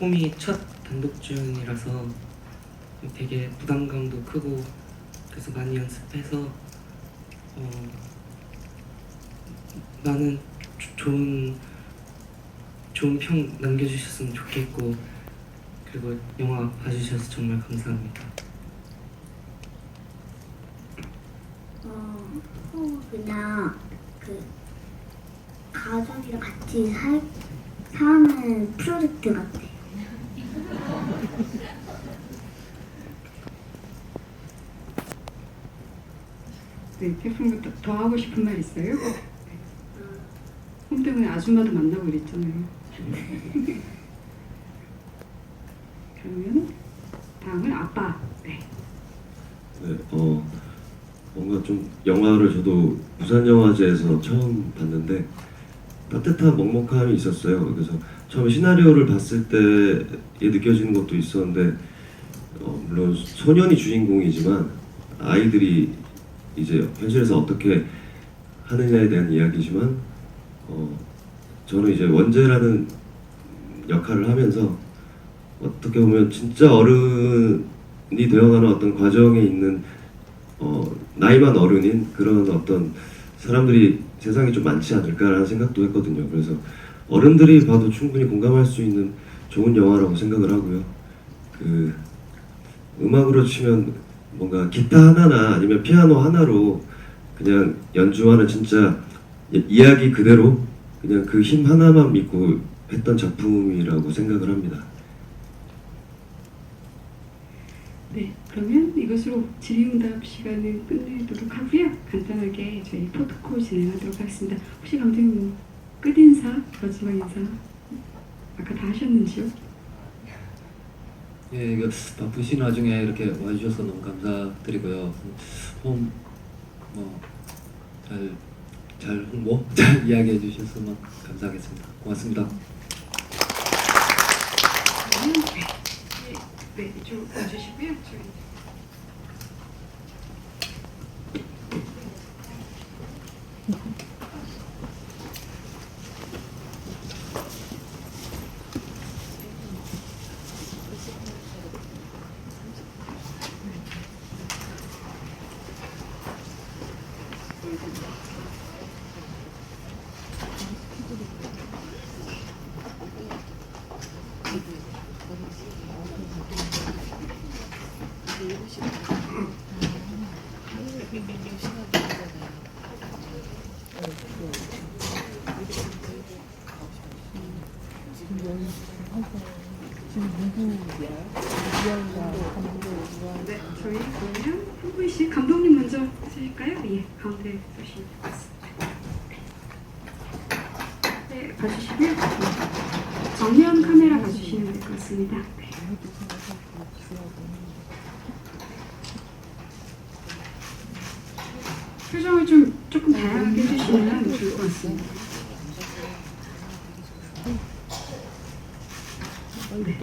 홈이 첫 단독 주연이라서 되게 부담감도 크고 그래서 많이 연습해서 어, 많은 조- 좋은 좋은 평 남겨주셨으면 좋겠고 그리고 영화 봐주셔서 정말 감사합니다. 어, 어, 그냥 그 가족이랑 같이 살 사는 프로젝트 같아. 네, 태풍 더, 더 하고 싶은 말 있어요? 홈 때문에 아줌마도 만나고 그랬잖아요. 그러면 다음은 아빠. 네. 네, 어 뭔가 좀 영화를 저도 부산 영화제에서 처음 봤는데 따뜻한 먹먹함이 있었어요. 그래서 처음 시나리오를 봤을 때에 느껴지는 것도 있었는데 어, 물론 소년이 주인공이지만 아이들이 이제 현실에서 어떻게 하느냐에 대한 이야기지만 어, 저는 이제 원제라는 역할을 하면서 어떻게 보면 진짜 어른이 되어가는 어떤 과정에 있는 어, 나이만 어른인 그런 어떤 사람들이 세상에 좀 많지 않을까라는 생각도 했거든요. 그래서 어른들이 봐도 충분히 공감할 수 있는 좋은 영화라고 생각을 하고요. 그 음악으로 치면 뭔가 기타 하나나 아니면 피아노 하나로 그냥 연주하는 진짜 이- 이야기 그대로 그냥 그 힘 하나만 믿고 했던 작품이라고 생각을 합니다. 네, 그러면 이것으로 질의응답 시간을 끝내도록 하고요. 간단하게 저희 포토콜 진행하도록 하겠습니다. 혹시 감독님 뭐 끝인사, 마지막 인사 아까 다 하셨는지요? 예, 이거 바쁘신 와중에 이렇게 와주셔서 너무 감사드리고요. 홈, 뭐, 잘, 잘 홍보, 잘 이야기해 주셔서 감사하겠습니다. 고맙습니다. 그 러면 네, 네, 네, 이쪽으로 와주시 저희 네, 저희 그러면 한 분씩 감독님 먼저 쓰실까요? 예, 가운데 것 같습니다. 네, 봐주시고요. 네. 정면 카메라 봐주시면 될 것 같습니다. 네. 표정을 좀 조금 다양하게 해주시면 좋을 것 같습니다. 네.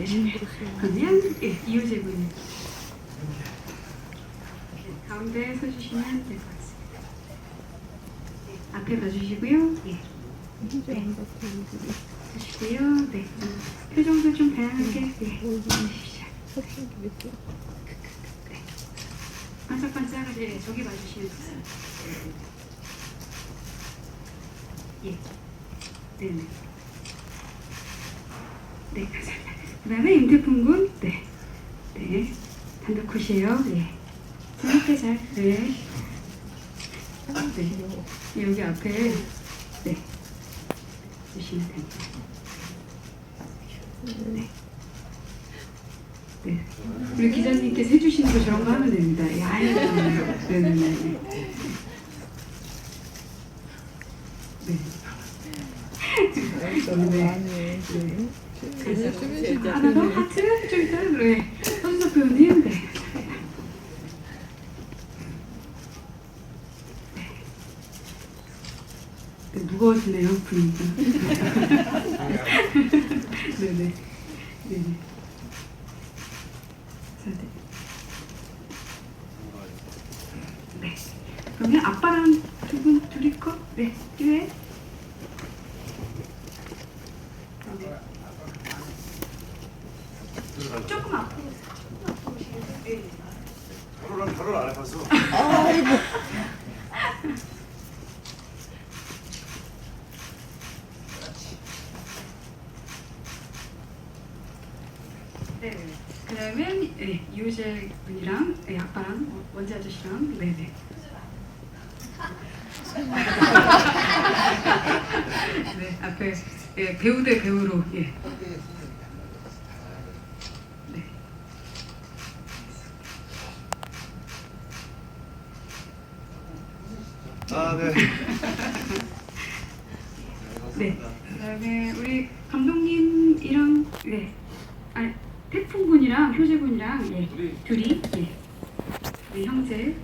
그러면 예, 이효재 군님 네, 가운데 서주시면 될 것 같습니다. 네, 앞에 봐주시고요. 예. 네. 네. 음, 표정도 좀 다양하게 네. 해주십시오. 네. 반짝반짝하게 네, 저기 봐주시면 되세요. 예. 네네. 네, 감사합니다. 그 다음에 임태풍 군, 네. 네. 단독 컷이에요. 예. 재밌게 잘, 네. 네. 여기 앞에, 네. 주시면 됩니다. 네. 네. 우리 기자님께서 해주시는 거 저런 거 하면 됩니다. 예, 아이고. 네네네. 네. 네. 네. 하나 더 하트 좀 이따 네. 선수 배우님 네. 네, 무거워지네요 분위기가. 네네. 네. 네. 그러면 아빠랑 두 분 둘이 거? 네. 네. 조금 앞으로 조금 앞으로? 네. 결혼을 결혼 안 해봐서 네. 그러면 네, 이호재 분이랑 네, 아빠랑 어, 원지 아저씨랑 네네. 네 앞에 예, 배우 대 배우로 예. 아 네. 네. 그다음에 우리 감독님이랑 네. 아 태풍 분이랑 효재 분이랑 예. 둘이 예. 네, 형제.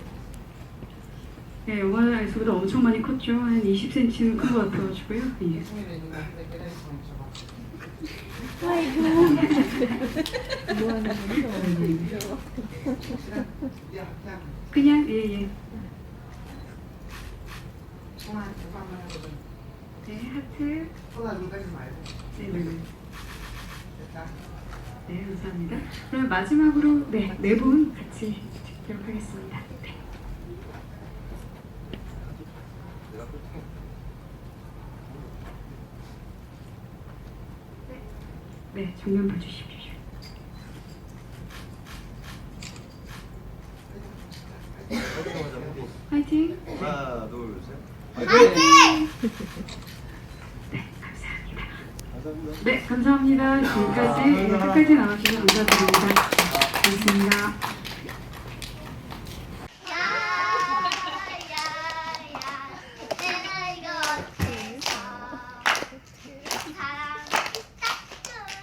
네, 영화에서보다 엄청 많이 컸죠. 한 20cm는 큰 것 같아가지고요. 예. 그냥 예 예. 네 하트. 네네네. 네 감사합니다. 그럼 마지막으로 네 네 분 같이 찍도록 하겠습니다. 네. 네 정면 봐주십시오. 화이팅. 하나 둘 셋. 네. 네 감사합니다. 지금까지 네, 끝까지 나와주셔서 감사드립니다. 고맙습니다. 내가 이거 어때서 사랑 딱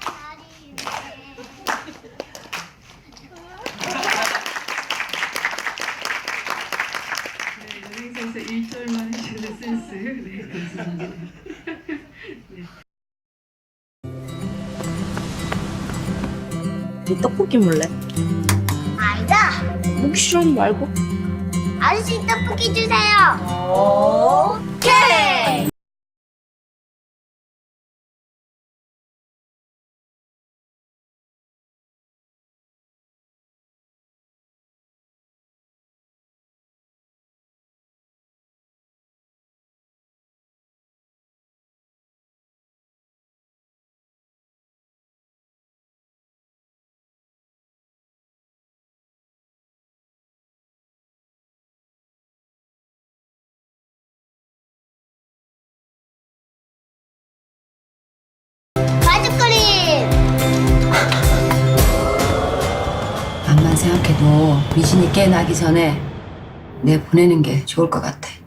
날인데 네, 연예인선수 1절만 해주는 센스. 네, 감사합니다. 네 떡볶이 몰래? 아니다. 싫으면 말고? 아저씨 떡볶이 주세요. 오케이 미진이 깨나기 전에 내 보내는 게 좋을 것 같아.